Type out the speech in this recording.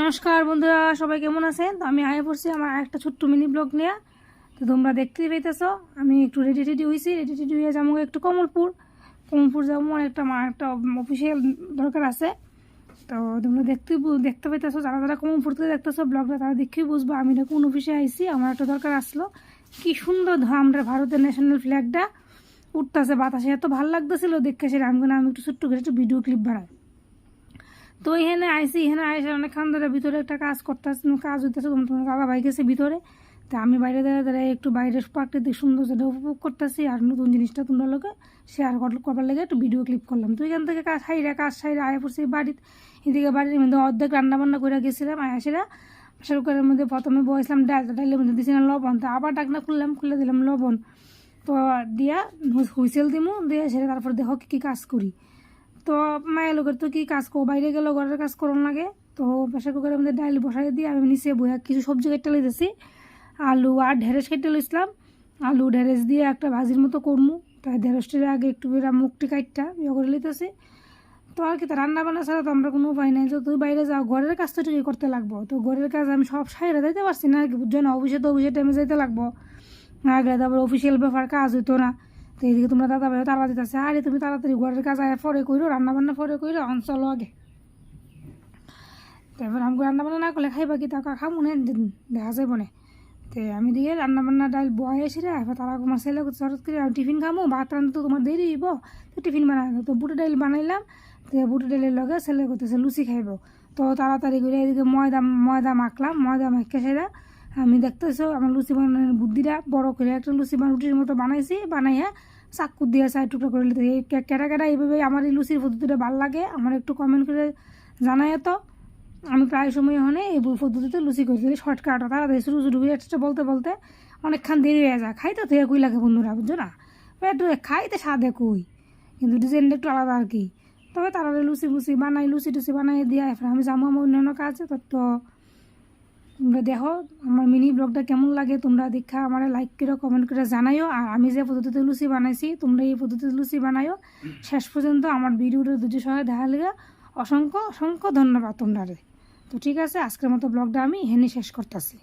নমস্কার বন্ধুরা, সবাই কেমন আছেন? তো আমি আয় পড়ছি আমার একটা ছোট্ট মিনি ব্লগ নিয়ে। তো তোমরা দেখতেই পেতেছ আমি একটু রেডি রেডি হয়েছি রেডি রেডি হয়ে যাব একটু কমলপুর। কমলপুর যাব আমার একটা মা একটা অফিসিয়াল দরকার আছে। তো তোমরা দেখতে দেখতে পেতেছো যারা যারা কমলপুর থেকে দেখতেছো ব্লগটা, তারা দেখেই বুঝব আমি না কোন অফিসে আইছি। আমার একটা দরকার আসলো। কি সুন্দর আমরা ভারতের ন্যাশনাল ফ্ল্যাগটা উঠতেছে বাতাসে, এত ভালো লাগতেছিল দেখে সেটা আমি আমি একটু ছোট্ট করে একটু ভিডিও ক্লিপ বানাই। তো এখানে আইসি, এখানে আইসে অনেকক্ষণ ধরে ভিতরে একটা কাজ করতেছে কাজ হইতেছে, তোমার তোমার দাদা ভাই গেছে ভিতরে। তা আমি বাইরে দাঁড়িয়ে দাঁড়িয়ে একটু বাইরের প্রাকৃতিক সৌন্দর্যটা উপভোগ করতেছি আর নতুন জিনিসটা তোমরা লোকে শেয়ার করবার লেগে একটু ভিডিও ক্লিপ করলাম। তো এখান থেকে কাজ সাইরা কাজ সাইরা আয়া পড়ছি বাড়িতে। এদিকে বাড়ির মধ্যে অর্ধেক রান্না বান্না করে গেছিলাম আয়াসেরা প্রেশার কুকারের মধ্যে প্রথমে বসলাম ডাল ডালের মধ্যে দিয়েছিলাম লবণ, তো আবার ডাকনা খুললাম, খুলে দিলাম লবণ। তো দিয়া হুইসেল দিমু, দিয়ে সেটা তারপর দেখো কী কী কাজ করি। তো মায়ের লোকের তো কি কাজ করো বাইরে গেলেও ঘরের কাজ করুন লাগে। তো প্রেশার কুকারের মধ্যে ডাইল বসাই দিয়ে আমি নিচে বইয়া কিছু সবজি কেটে লইতেছি। আলু আর ঢেঁড়স কেটে লইছিলাম। আলু, ঢেঁড়স দিয়ে একটা ভাজির মতো করমু। তাই ঢেঁড়সটির আগে একটু বেরা মুখটি কাটটা ইয়ে করে লইতেছি। তো আর কি তা রান্না বান্না ছাড়া তো আমরা কোনো উপায় নাই। তো তুই বাইরে যাও, ঘরের কাজ তো ঠিকই করতে লাগবো। তো ঘরের কাজ আমি সব সাইরে যাইতে পারছি না আর কি, বুঝছ না? অফিসে তো অফিসের টাইমে যাইতে লাগবো। আগে তারপর অফিসিয়াল ব্যাপার, কাজ হইতো না। তো এইদিকে তোমরা দাদা ভাই তারা দিতেছে। আরে তুমি তাড়াতাড়ি ঘরের কাজ আয় পরে কইরো রান্না বান্না পরে কইরো, অঞ্চল আগে। তারপর আমি রান্না বান্না না করলে খাইবা কি টাকা খামু না দেখা যাব না। তো আমি দিয়ে রান্না বান্না ডাল বয় এসে রে তারা আমার ছেলে হঠাৎ করে টিফিন খামো, ভাত রান্না তো তোমার দেরি হইব, তো টিফিন বানাই তো বুটো ডাল বানাইলাম, তো বুটো ডালের লগে ছেলে করতেছে লুচি খাইব। তো তাড়াতাড়ি করে এদিকে ময়দা ময়দা মাখলাম, ময়দা মাখকে সেটা আমি দেখতেছো আমার লুচি বানানোর বুদ্ধিটা, বড় করে একটা লুচি রুটির মতো বানাইছি, বানাইয়া চাকু দিয়ে চাই টুকরো করে নিতে। এই কেটা কেটা এইভাবে আমার এই লুচির পদ্ধতিটা ভালো লাগে, আমার একটু কমেন্ট করে জানাই তো। আমি প্রায় সময় হলে এই পদ্ধতিতে লুচি করে শর্টকাট তাড়াতাড়ি শুরু শুরু করে একটা বলতে বলতে অনেকক্ষণ দেরি হয়ে যায়। খাইতে থেকে কুই লাগে বন্ধুরা, বুঝছ না? একটু খাইতে স্বাদে কুই কিন্তু ডিজাইনটা একটু আলাদা আর কি। তবে তাড়াতাড়ি লুচি ফুচি বানাই, লুচি টুচি বানাই দিয়ে আমি যাব আমার অন্যান্য কাজে তো তো তোমরা দেখো, আমার মিনি ব্লগটা কেমন লাগে তোমরা দেখা, আমার লাইক করে কমেন্ট করে জানাইও। আর আমি যে পদ্ধতিতে লুচি বানাইছি, তোমরা এই পদ্ধতিতে লুচি বানাইও। শেষ পর্যন্ত আমার ভিডিওটা দুটি সহায় দেখা লেগে। অসংখ্য অসংখ্য ধন্যবাদ তোমরা তো ঠিক আছে, আজকের মতো ব্লগটা আমি হেনে শেষ করতেছি।